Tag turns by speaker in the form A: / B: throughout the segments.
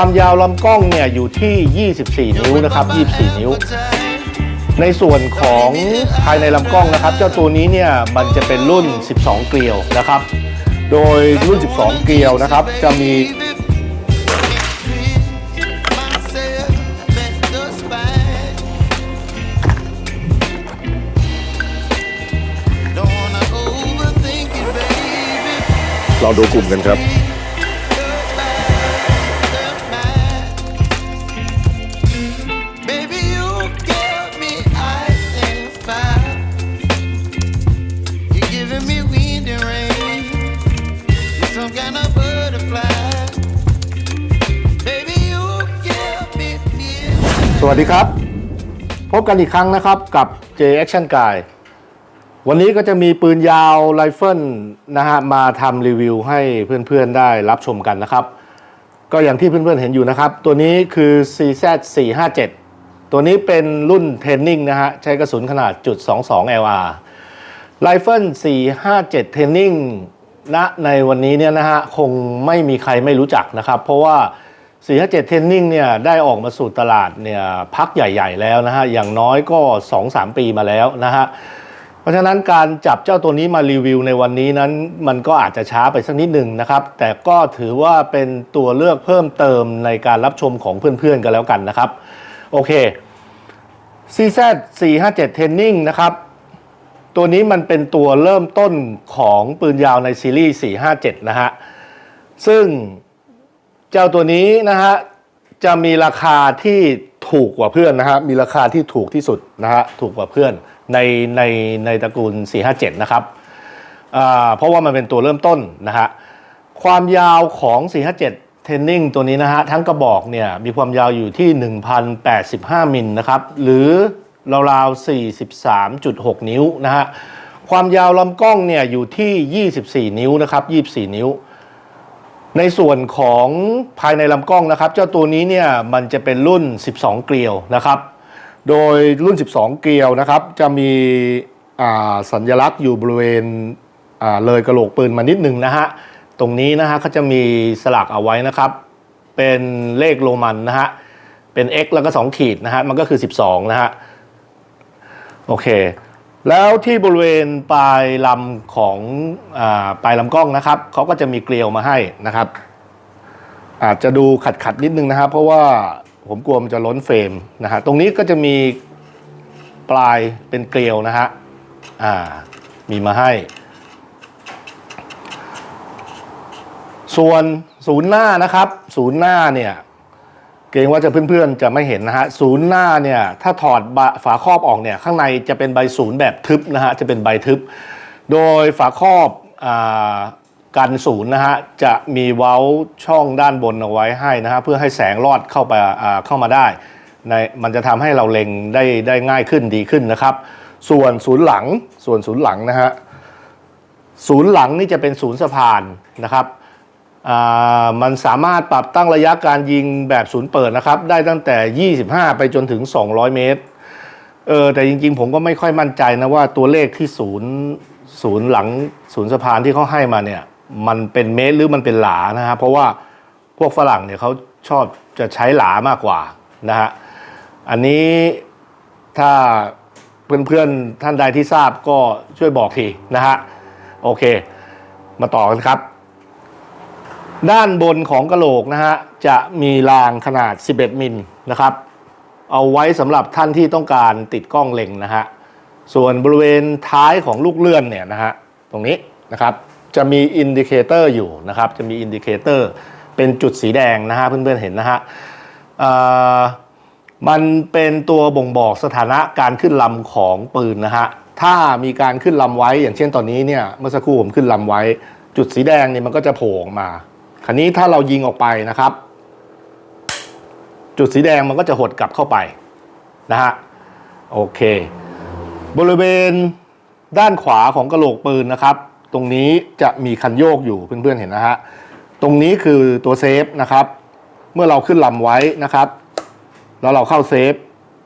A: ความยาวลำกล้องเนี่ยอยู่ที่ 24 นิ้วนะครับ 24 นิ้ว ในส่วนของภายในลำกล้องนะครับ เจ้าตัวนี้เนี่ยมันจะเป็นรุ่น 12 เกลียวนะครับ โดยรุ่น 12 เกลียวนะครับ จะมี
B: เราดูกลุ่มกันครับ
A: วัสดีครับ พบกันอีกครั้งนะครับกับ J Action Guy วันนี้ก็จะมีปืนยาวไรเฟิลนะฮะมาทำรีวิวให้เพื่อนๆได้รับชมกันนะครับ ก็อย่างที่เพื่อนๆเห็นอยู่นะครับ ตัวนี้คือ CZ 457ตัวนี้เป็นรุ่นเทนนิ่งนะฮะ ใช้กระสุนขนาดจุด22 LR ไรเฟิล457 เทนนิ่งณในวันนี้เนี่ยนะฮะ คงไม่มีใครไม่รู้จักนะครับ เพราะว่า 457เทนนิ่งเนี่ยได้ออกมาสู่ตลาดเนี่ยพักใหญ่ๆแล้วนะฮะ อย่างน้อยก็ 2-3 ปีมาแล้วนะฮะ เพราะฉะนั้นการจับเจ้าตัวนี้มารีวิวในวันนี้นั้น มันก็อาจจะช้าไปสักนิดหนึ่งนะครับ แต่ก็ถือว่าเป็นตัวเลือกเพิ่มเติมในการรับชมของเพื่อนๆกันแล้วกันนะครับ โอเค CZ 457 Training นะครับ ตัวนี้มันเป็นตัวเริ่มต้นของปืนยาวในซีรีส์ 457 นะฮะ ซึ่ง เจ้าตัวนี้นะฮะจะมีราคาที่ถูกกว่าเพื่อนนะฮะมีราคาที่ถูกที่สุดนะฮะถูกกว่าเพื่อนในในในตระกูล 457 นะครับอ่าเพราะว่ามันเป็นตัวเริ่มต้นนะฮะความยาวของ 457 เทนนิ่งตัวนี้นะฮะทั้งกระบอกเนี่ยมีความยาวอยู่ที่ 1,085 มิลนะครับหรือราวๆ 43.6 นิ้วนะฮะความยาวลำกล้องเนี่ยอยู่ที่ 24 นิ้วนะครับ 24 นิ้ว ในส่วนของภายในลำกล้องนะครับ เจ้าตัวนี้เนี่ยมันจะเป็นรุ่น 12 เกลียวนะครับ โดยรุ่น 12 เกลียวนะครับ จะมีสัญลักษณ์อยู่บริเวณเลยกระโหลกปืนมานิดหนึ่งนะฮะ ตรงนี้นะฮะเขาจะมีสลักเอาไว้นะครับ เป็นเลขโรมันนะฮะ เป็น x แล้วก็ 2 ขีดนะฮะ มันก็คือ 12 นะฮะ โอเค แล้วที่บริเวณปลายลำของอปลายลำกล้องนะครับเขาก็จะมีเกลียวมาให้นะครับ อาจจะดูขัดขัดๆนิดนึงนะครับ เพราะว่าผมกลัวมันจะล้นเฟรมนะฮะตรงนี้ก็จะมีปลายเป็นเกลียวนะฮะอ่ามีมาให้ ส่วนศูนย์หน้านะครับ ศูนย์หน้าเนี่ย เกรงว่าจะเพื่อนๆจะไม่เห็นนะฮะศูนย์หน้าเนี่ยถ้าถอดฝาครอบออกเนี่ยข้างในจะเป็นใบศูนย์แบบทึบนะฮะจะเป็นใบทึบ โดยฝาครอบอกันศูนย์นะฮะจะมีเว้าช่องด้านบนเอาไว้ให้นะฮะเพื่อให้แสงลอดเข้าไปเข้ามาได้ในมันจะทำให้เราเล็งได้ได้ง่ายขึ้นดีขึ้นนะครับ ส่วนศูนย์หลังส่วนศูนย์หลังนะฮะศูนย์หลังนี่จะเป็นศูนย์สะพานนะครับ มันสามารถปรับตั้งระยะการยิงแบบศูนย์เปิดนะครับ ได้ตั้งแต่ 25 ไปจนถึง 200 เมตร เออแต่จริงๆ ผมก็ไม่ค่อยมั่นใจนะว่าตัวเลขที่ศูนย์ศูนย์หลังศูนย์สะพานที่เขาให้มาเนี่ย มันเป็นเมตรหรือมันเป็นหลานะฮะเพราะว่าพวกฝรั่งเนี่ยเขาชอบจะใช้หลามากกว่านะฮะอันนี้ถ้าเพื่อนๆท่านใดที่ทราบก็ช่วยบอกทีนะฮะโอเค มาต่อกันครับ ด้านบนของกระโหลกนะฮะจะมีรางขนาด 11 มิลนะครับ เอาไว้สำหรับท่านที่ต้องการติดกล้องเล็งนะฮะส่วนบริเวณท้ายของลูกเลื่อนเนี่ยนะฮะตรงนี้นะครับจะมีอินดิเคเตอร์อยู่นะครับ จะมีอินดิเคเตอร์เป็นจุดสีแดงนะฮะเพื่อนๆเห็นนะฮะมันเป็นตัวบ่งบอกสถานะการขึ้นลำของปืนนะฮะถ้ามีการขึ้นลำไว้อย่างเช่นตอนนี้เนี่ยเมื่อสักครู่ผมขึ้นลำไว้ จุดสีแดงเนี่ยมันก็จะโผล่ออกมา คราวนี้ถ้าเรายิงออกไปนะครับ จุดสีแดงมันก็จะหดกลับเข้าไปนะฮะโอเค บริเวณด้านขวาของกระโหลกปืนนะครับ ตรงนี้จะมีคันโยกอยู่เพื่อนๆเห็นนะฮะตรงนี้คือตัวเซฟนะครับ เมื่อเราขึ้นลำไว้นะครับ แล้วเราเข้าเซฟ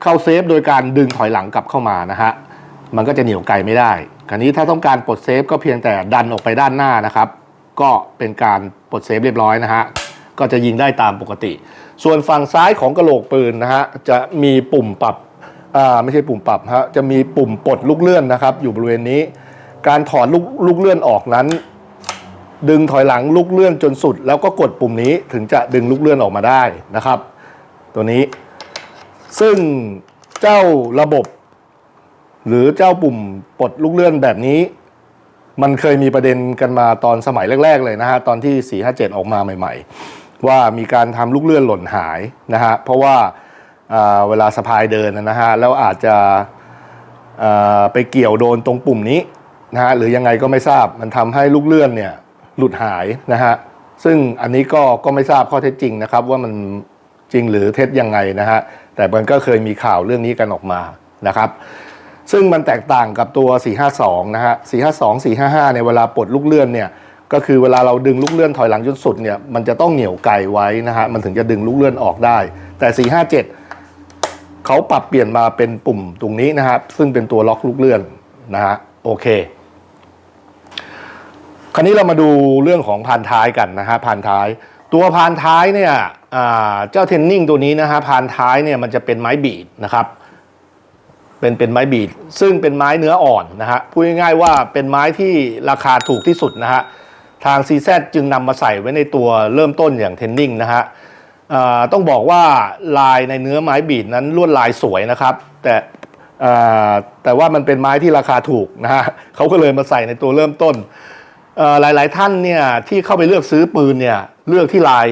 A: เข้าเซฟโดยการดึงถอยหลังกลับเข้ามานะฮะมันก็จะเหนียวไกลไม่ได้ คราวนี้ถ้าต้องการปลดเซฟก็เพียงแต่ดันออกไปด้านหน้านะครับ ก็เป็นการปลดเซฟเรียบร้อยนะฮะ ก็จะยิงได้ตามปกติ ส่วนฝั่งซ้ายของกระโหลกปืนนะฮะ จะมีปุ่มปรับอ่าไม่ใช่ปุ่มปรับฮะ จะมีปุ่มปลดลูกเลื่อนนะครับ อยู่บริเวณนี้ การถอดลูกลูกเลื่อนออกนั้น ดึงถอยหลังลูกเลื่อนจนสุด แล้วก็กดปุ่มนี้ถึงจะดึงลูกเลื่อนออกมาได้นะครับ ตัวนี้ ซึ่งเจ้าระบบ หรือเจ้าปุ่มปลดลูกเลื่อนแบบนี้ มันเคยมีประเด็นกันมาตอนสมัยแรก ๆ เลยนะฮะตอนที่ 457 ออกมาใหม่ ๆ ว่ามีการทำลูกเลื่อนหล่นหายนะฮะเพราะว่าอ่าเวลาสะพายเดินนะฮะแล้วอาจจะไปเกี่ยวโดนตรงปุ่มนี้นะฮะหรือยังไงก็ไม่ทราบมันทำให้ลูกเลื่อนเนี่ยหลุดหายนะฮะซึ่งอันนี้ก็ก็ไม่ทราบข้อเท็จจริงนะครับ ว่ามันจริงหรือเท็จยังไงนะฮะแต่มันก็เคยมีข่าวเรื่องนี้กันออกมานะครับ ซึ่งมันแตกต่างกับตัว 452 นะฮะ 452 455เนี่ยเวลาปลดลูกเลื่อนเนี่ย ก็คือเวลาเราดึงลูกเลื่อนถอยหลังจนสุดเนี่ย มันจะต้องเหนี่ยวไกไว้นะฮะ มันถึงจะดึงลูกเลื่อนออกได้ แต่ 457 เขาปรับเปลี่ยนมาเป็นปุ่มตรงนี้นะครับ ซึ่งเป็นตัวล็อกลูกเลื่อนนะฮะ โอเค คราวนี้เรามาดูเรื่องของพานท้ายกันนะฮะพานท้าย ตัวพานท้ายเนี่ยเจ้าเทนนิ่งตัวนี้นะฮะพานท้ายเนี่ยมันจะเป็นไม้บีดนะครับ เป็นเป็นไม้บีดซึ่งเป็นไม้เนื้ออ่อนนะฮะพูดง่ายๆว่าเป็นไม้ที่ราคาถูกที่สุดนะฮะทาง CZ จึงนำมาใส่ไว้ในตัวเริ่มต้นอย่างเทนนิ่งนะฮะต้องบอกว่าลายในเนื้อไม้บีดนั้นลวดลายสวยนะครับ แต่แต่ว่ามันเป็นไม้ที่ราคาถูกนะฮะเขาก็เลยมาใส่ในตัวเริ่มต้นหลายๆท่านเนี่ยที่เข้าไปเลือกซื้อปืนเนี่ยเลือกที่ลาย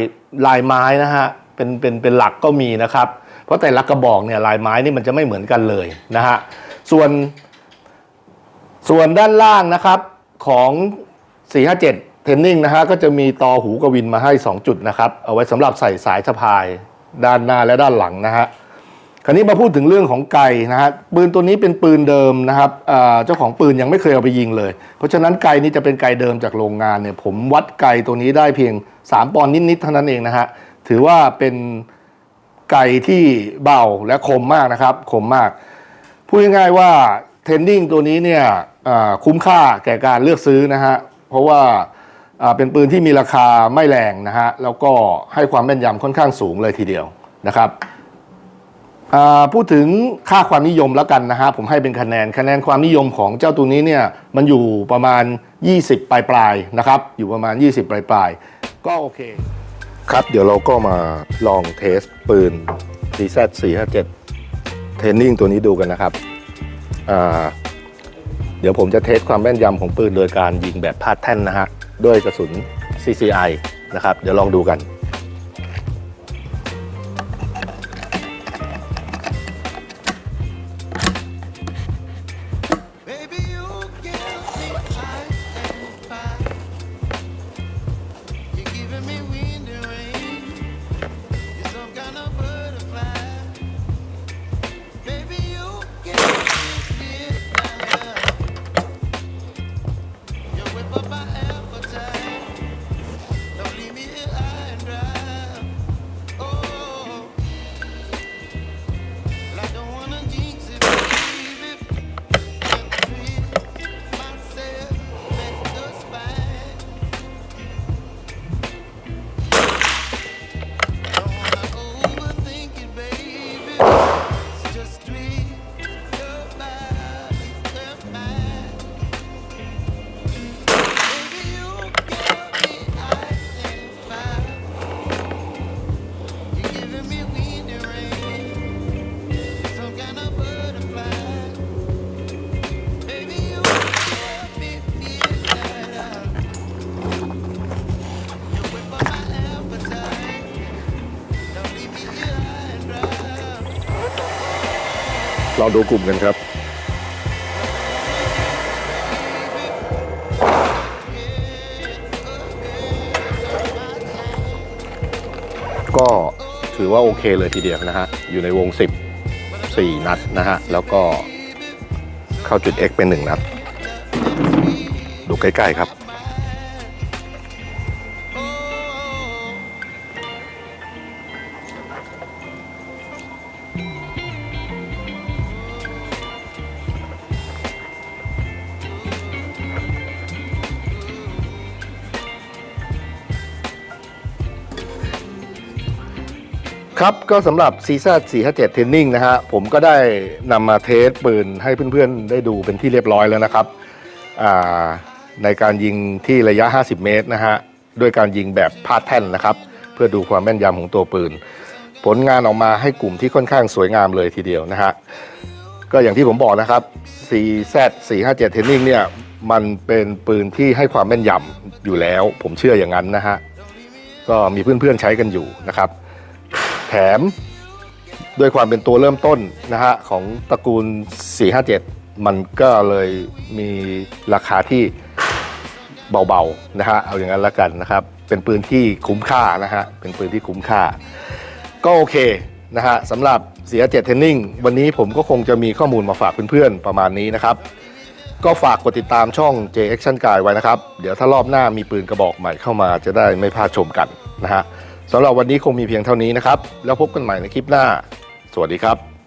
A: ลายไม้นะฮะเป็นเป็นเป็นหลักก็มีนะครับ เพราะแต่ละกระบอกเนี่ยลายไม้นี่มันจะไม่เหมือนกันเลยนะฮะส่วนส่วนด้านล่างนะครับของ 457 เทนนิ่งนะฮะก็จะมีตอหูกวินมาให้ 2 จุดนะครับเอาไว้สำหรับใส่สายสะพายด้านหน้าและด้านหลังนะฮะคราวนี้มาพูดถึงเรื่องของไกนะฮะปืนตัวนี้เป็นปืนเดิมนะครับเจ้าของปืนยังไม่เคยเอาไปยิงเลย เพราะฉะนั้นไกนี้จะเป็นไกเดิมจากโรงงานเนี่ยผมวัดไกตัวนี้ได้เพียง 3 ปอนด์นิดๆเท่านั้นเองนะฮะถือว่าเป็น ไก่ที่เบาและคมมากนะครับ คมมาก พูดง่ายๆว่าเทนดิ้งตัวนี้เนี่ยคุ้มค่าแก่การเลือกซื้อนะฮะ เพราะว่าเป็นปืนที่มีราคาไม่แรงนะฮะ แล้วก็ให้ความแม่นยำค่อนข้างสูงเลยทีเดียวนะครับพูดถึงค่าความนิยมแล้วกันนะฮะผมให้เป็นคะแนนคะแนนความนิยมของเจ้าตัวนี้เนี่ยมันอยู่ประมาณ 20 ปลายปลายๆนะครับ อยู่ประมาณ 20 ปลายปลายๆก็โอเค
B: ครับ เดี๋ยวเราก็มาลองเทสปืน DZ457 เทรนนิ่งตัวนี้ดูกันนะครับ เดี๋ยวผมจะเทสความแม่นยำของปืนโดยการยิงแบบพาดแท่นนะฮะ ด้วยกระสุน CCI นะครับ เดี๋ยวลองดูกัน ลองดูกลุ่มกันครับ
A: ก็ถือว่าโอเคเลยทีเดียวนะฮะ อยู่ในวง 10 4 นัดนะฮะ แล้วก็เข้าจุด X เป็น 1 นัด ดูใกล้ ๆ ครับ ครับก็สำหรับ c z 457 Training นะฮะผมก็ได้นำมาเทสปืนให้เพื่อนๆ ได้ดูเป็นที่เรียบร้อยแล้วนะครับในการยิงที่ระยะ 50 เมตรนะฮะด้วยการยิงแบบพาดแท่นนะครับ เพื่อดูความแม่นยำของตัวปืน ผลงานออกมาให้กลุ่มที่ค่อนข้างสวยงามเลยทีเดียวนะฮะก็อย่างที่ผมบอกนะครับ CZ 457 Training เนี่ยมันเป็นปืนที่ให้ความแม่นยำอยู่แล้ว ผมเชื่ออย่างนั้นนะฮะก็มีเพื่อนๆใช้กันอยู่นะครับ แถมด้วยความเป็นตัวเริ่มต้นนะฮะของตระกูล 457 มันก็เลยมีราคาที่เบาๆนะฮะเอาอย่างนั้นละกันนะครับ เป็นปืนที่คุ้มค่านะฮะเป็นปืนที่คุ้มค่า ก็โอเคนะฮะสำหรับ457 Training วันนี้ผมก็คงจะมีข้อมูลมาฝากเพื่อนๆประมาณนี้นะครับ ก็ฝากกดติดตามช่อง J Action Guy ไว้นะครับ เดี๋ยวถ้ารอบหน้ามีปืนกระบอกใหม่เข้ามาจะได้ไม่พลาดชมกันนะฮะ สำหรับวันนี้คงมีเพียงเท่านี้นะครับ แล้วพบกันใหม่ในคลิปหน้า สวัสดีครับ